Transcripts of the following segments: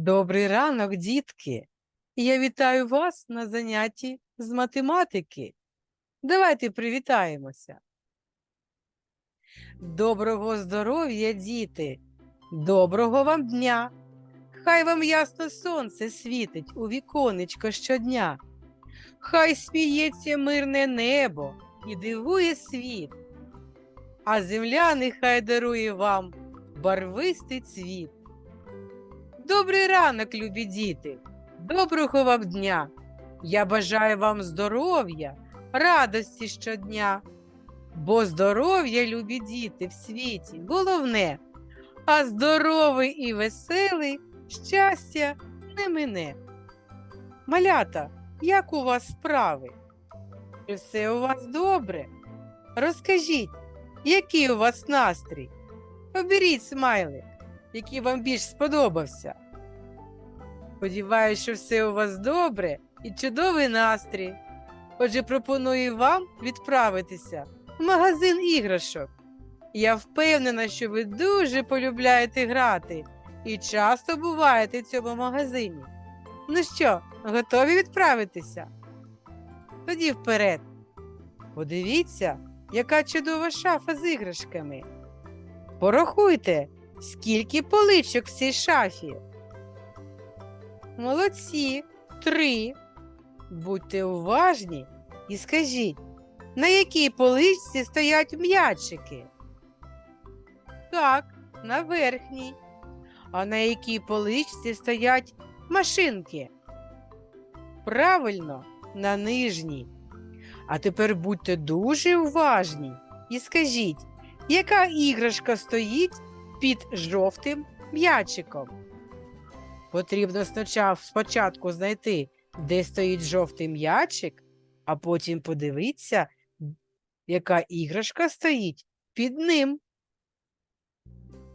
Добрий ранок, дітки! Я вітаю вас на занятті з математики. Давайте привітаємося. Доброго здоров'я, діти! Доброго вам дня! Хай вам ясно сонце світить у віконечко щодня. Хай сміється мирне небо і дивує світ, а земля нехай дарує вам барвистий цвіт. Добрий ранок, любі діти! Доброго вам дня! Я бажаю вам здоров'я, радості щодня. Бо здоров'я, любі діти, в світі головне, а здоровий і веселий щастя не мине. Малята, як у вас справи? Чи все у вас добре? Розкажіть, який у вас настрій? Оберіть смайлик який вам більш сподобався. Сподіваюсь, що все у вас добре і чудовий настрій. Отже, пропоную вам відправитися в магазин іграшок. Я впевнена, що ви дуже полюбляєте грати і часто буваєте в цьому магазині. Ну що, готові відправитися? Тоді вперед. Подивіться, яка чудова шафа з іграшками. Порахуйте, Скільки поличок в цій шафі? Молодці, три. Будьте уважні і скажіть, на якій поличці стоять м'ячики? Так, на верхній. А на якій поличці стоять машинки? Правильно, на нижній. А тепер будьте дуже уважні і скажіть, яка іграшка стоїть під жовтим м'ячиком. Потрібно спочатку, знайти, де стоїть жовтий м'ячик, а потім подивитися, яка іграшка стоїть під ним.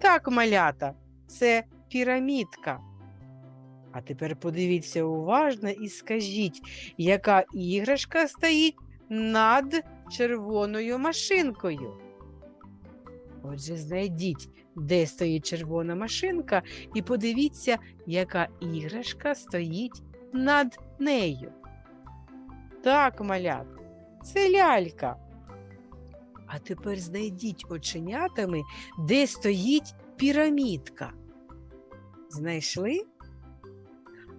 Так, малята, це пірамідка. А тепер подивіться уважно і скажіть, яка іграшка стоїть над червоною машинкою. Отже, знайдіть, де стоїть червона машинка, і подивіться, яка іграшка стоїть над нею. Так, малят, це лялька. А тепер знайдіть оченятами, де стоїть пірамідка. Знайшли?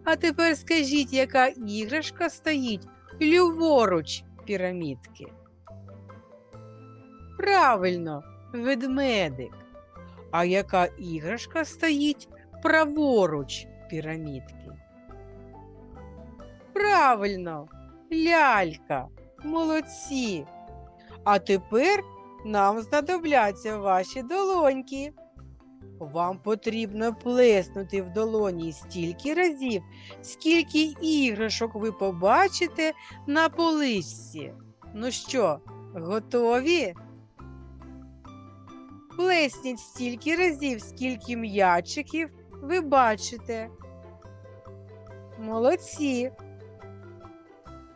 А тепер скажіть, яка іграшка стоїть ліворуч пірамідки. Правильно, ведмедик. А яка іграшка стоїть праворуч пірамідки? Правильно, лялька, молодці. А тепер нам знадобляться ваші долоньки. Вам потрібно плеснути в долоні стільки разів, скільки іграшок ви побачите на поличці. Ну що, готові? Плесніть стільки разів, скільки м'ячиків ви бачите. Молодці.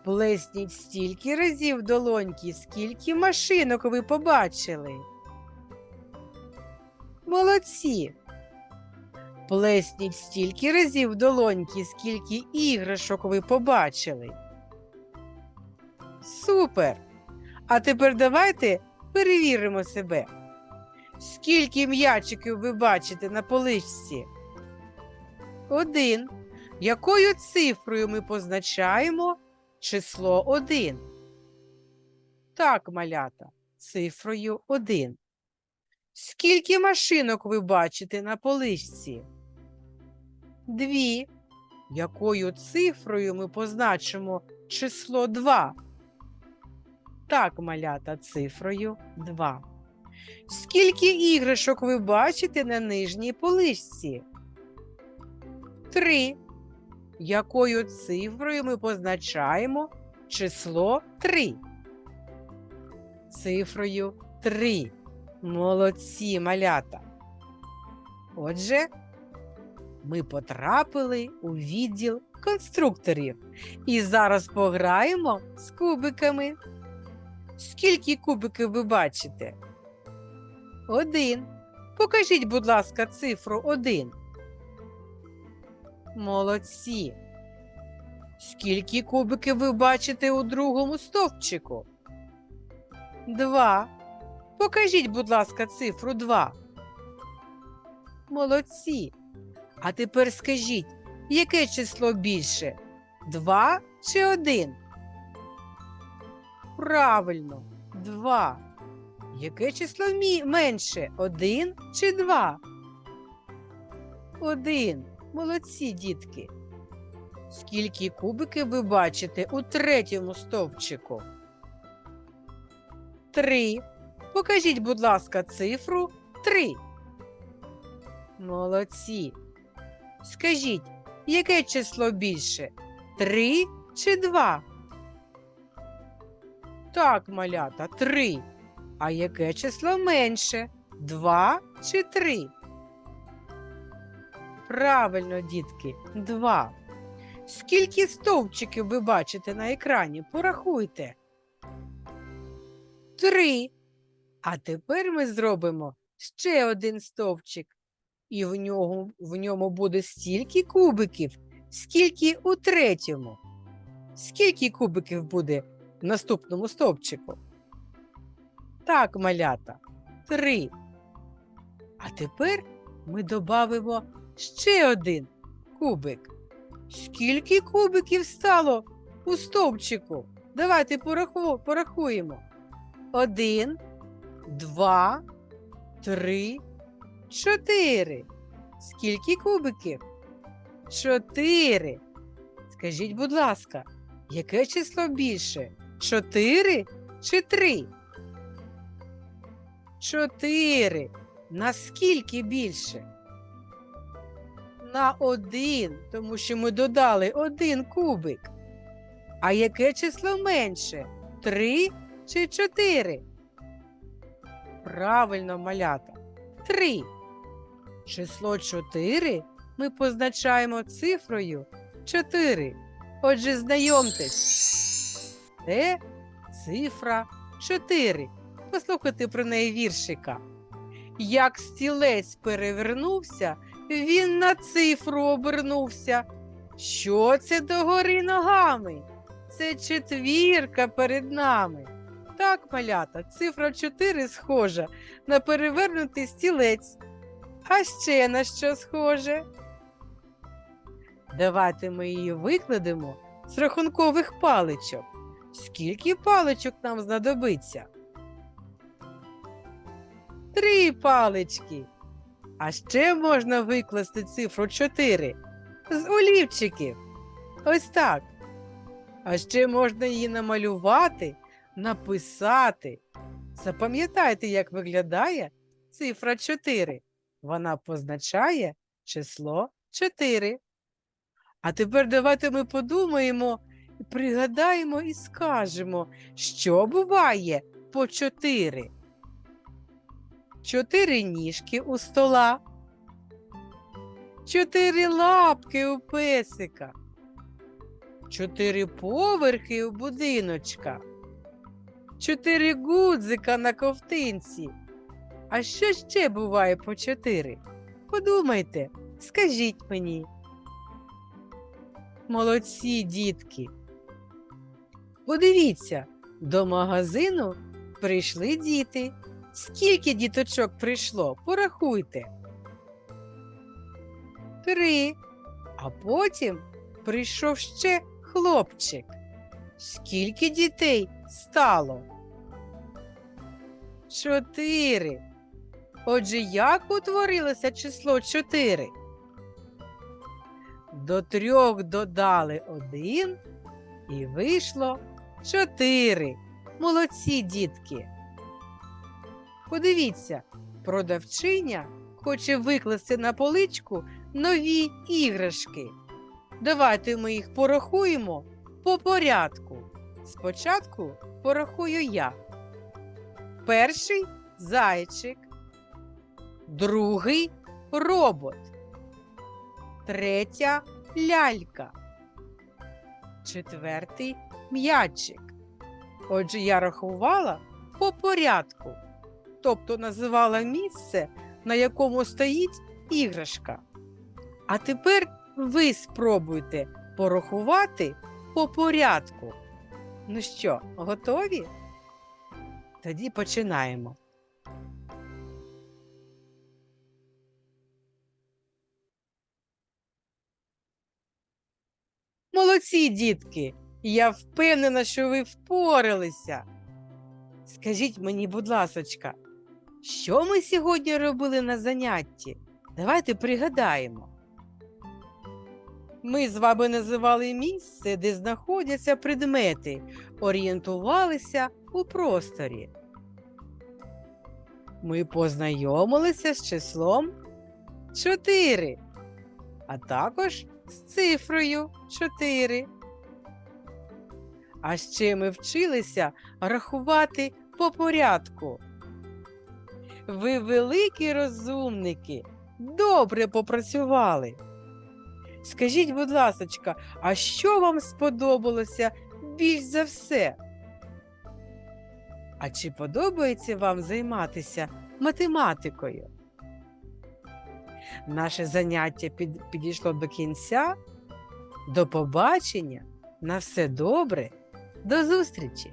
Плесніть стільки разів долоньки, скільки машинок ви побачили. Молодці. Плесніть стільки разів долоньки, скільки іграшок ви побачили. Супер! А тепер давайте перевіримо себе. Скільки м'ячиків ви бачите на поличці? Один. Якою цифрою ми позначаємо число один? Так, малята, цифрою один. Скільки машинок ви бачите на поличці? Дві. Якою цифрою ми позначимо число два? Так, малята, цифрою два. Скільки іграшок ви бачите на нижній поличці? Три. Якою цифрою ми позначаємо число три? Цифрою три. Молодці малята. Отже, ми потрапили у відділ конструкторів і зараз пограємо з кубиками. Скільки кубиків ви бачите? Один. Покажіть, будь ласка, цифру один. Молодці. Скільки кубиків ви бачите у другому стовпчику? Два. Покажіть, будь ласка, цифру два. Молодці. А тепер скажіть, яке число більше? Два чи один? Правильно, два. Яке число менше? Один чи два? Один. Молодці, дітки. Скільки кубиків ви бачите у третьому стовпчику? Три. Покажіть, будь ласка, цифру три. Молодці. Скажіть, яке число більше? Три чи два? Так, малята, три. А яке число менше? Два чи три? Правильно, дітки, два. Скільки стовпчиків ви бачите на екрані? Порахуйте. Три. А тепер ми зробимо ще один стовпчик. І в ньому, в ньому буде стільки кубиків, скільки у третьому. Скільки кубиків буде в наступному стовпчику? Так, малята, три. А тепер ми додамо ще один кубик. Скільки кубиків стало у стовпчику? Давайте пораху- порахуємо. Один, два, три, чотири. Скільки кубиків? Чотири. Скажіть, будь ласка, яке число більше? Чотири чи три? Чотири. Наскільки більше? На один, тому що ми додали один кубик. А яке число менше? Три чи чотири? Правильно, малята. Три. Число чотири ми позначаємо цифрою чотири. Отже, знайомтесь. Це цифра чотири. Послухайте про неї віршика. Як стілець перевернувся, він на цифру обернувся. Що це догори ногами? Це четвірка перед нами. Так, малята, цифра 4 схожа на перевернутий стілець. А ще на що схоже? Давайте ми її викладемо з рахункових паличок. Скільки паличок нам знадобиться? Три палички. А ще можна викласти цифру 4 з олівчиків. Ось так. А ще можна її намалювати, написати. Запам'ятайте, як виглядає цифра 4. Вона позначає число 4. А тепер давайте ми подумаємо, пригадаємо і скажемо, що буває по 4. Чотири ніжки у стола, чотири лапки у песика, чотири поверхи у будиночка, чотири гудзика на ковтинці. А що ще буває по чотири? Подумайте, скажіть мені. Молодці, дітки. Подивіться, до магазину прийшли діти. Скільки діточок прийшло? Порахуйте. Три. А потім прийшов ще хлопчик. Скільки дітей стало? Чотири. Отже, як утворилося число чотири? До трьох додали один і вийшло чотири. Молодці, дітки. Подивіться, продавчиня хоче викласти на поличку нові іграшки. Давайте ми їх порахуємо по порядку. Спочатку порахую я. Перший зайчик, другий робот, третя лялька, четвертий м'ячик. Отже, я рахувала по порядку тобто називала місце, на якому стоїть іграшка. А тепер ви спробуйте порахувати по порядку. Ну що, готові? Тоді починаємо. Молодці, дітки! Я впевнена, що ви впоралися. Скажіть мені, будь ласочка, що ми сьогодні робили на занятті? Давайте пригадаємо. Ми з вами називали місце, де знаходяться предмети, орієнтувалися у просторі. Ми познайомилися з числом 4, а також з цифрою 4. А ще ми вчилися рахувати по порядку. Ви великі розумники, добре попрацювали. Скажіть, будь ласочка, а що вам сподобалося більш за все? А чи подобається вам займатися математикою? Наше заняття під, підійшло до кінця. До побачення. На все добре. До зустрічі!